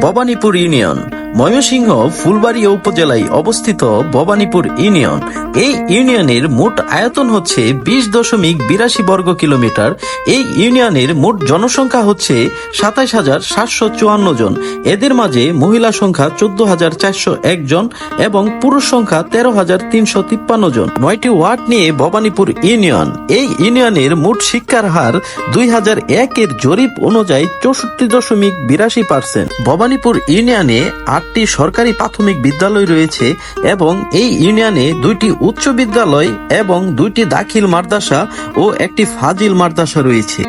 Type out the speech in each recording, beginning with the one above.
Bhabanipur union. Mymensingh, Phulbaria উপজেলায় অবস্থিত Bhabanipur union. এই ইউনিয়নের মোট আয়তন হচ্ছে বিশ দশমিক বিরাশি বর্গ কিলোমিটার। এই ইউনিয়নের মোট জনসংখ্যা হচ্ছে সাতাইশ হাজার সাতশো চুয়ান্ন জন। এদের মাঝে মহিলা সংখ্যা চোদ্দ হাজার চারশো এক জন এবং পুরুষ সংখ্যা তেরো হাজার তিনশো তিপ্পান্ন জন। নয়টি ওয়ার্ড নিয়ে ভবানীপুর ইউনিয়ন। এই ইউনিয়নের মোট শিক্ষার হার দুই হাজার একের জরিপ অনুযায়ী চৌষট্টি দশমিক বিরাশি পার্সেন্ট। ভবানীপুর ইউনিয়নে আটটি সরকারি প্রাথমিক বিদ্যালয় রয়েছে এবং এই ইউনিয়নে দুইটি উচ্চ বিদ্যালয় এবং দুইটি দাখিল মাদ্রাসা ও একটি ফাজিল মাদ্রাসা রয়েছে।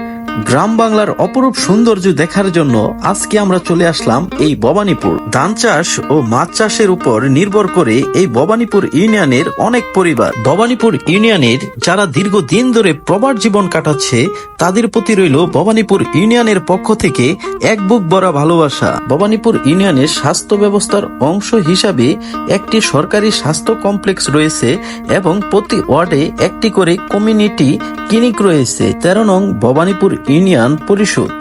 গ্রাম বাংলার অপরূপ সৌন্দর্য দেখার জন্য আজকে আমরা চলে আসলাম এই ভবানীপুর। ধান চাষ ও মাছ চাষের উপর নির্ভর করে এই ভবানীপুর ইউনিয়নের অনেক পরিবার। ভবানীপুর ইউনিয়নের যারা দীর্ঘদিন ধরে প্রবার জীবন কাটাচ্ছে, তাদের প্রতি রইল ভবানীপুর ইউনিয়নের পক্ষ থেকে এক বুক ভরা ভালোবাসা। ভবানীপুর ইউনিয়নের স্বাস্থ্য ব্যবস্থার অংশ হিসাবে একটি সরকারি স্বাস্থ্য কমপ্লেক্স রয়েছে এবং প্রতি ওয়ার্ডে একটি করে কমিউনিটি ক্লিনিক রয়েছে। তেরো নং ভবানীপুর ইউনিয়ন পরিষদ।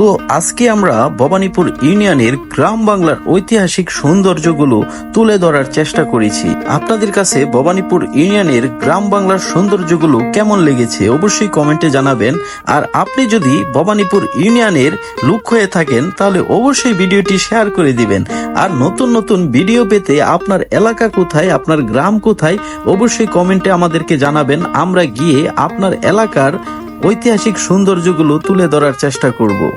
তো আজকে আমরা ভবানীপুর ইউনিয়নের গ্রাম বাংলার ঐতিহাসিক সৌন্দর্যগুলো তুলে ধরার চেষ্টা করেছি। আপনাদের কাছে ভবানীপুর ইউনিয়নের গ্রাম বাংলার সৌন্দর্যগুলো কেমন লেগেছে অবশ্যই কমেন্টে জানাবেন। আর আপনি যদি ভবানীপুর ইউনিয়নের লুক হয়ে থাকেন, তাহলে অবশ্যই ভিডিওটি শেয়ার করে দিবেন। আর নতুন নতুন ভিডিও পেতে আপনার এলাকা কোথায়, আপনার গ্রাম কোথায়, অবশ্যই কমেন্টে আমাদেরকে জানাবেন। আমরা গিয়ে আপনার এলাকার ঐতিহাসিক সৌন্দর্যগুলো তুলে ধরার চেষ্টা করব।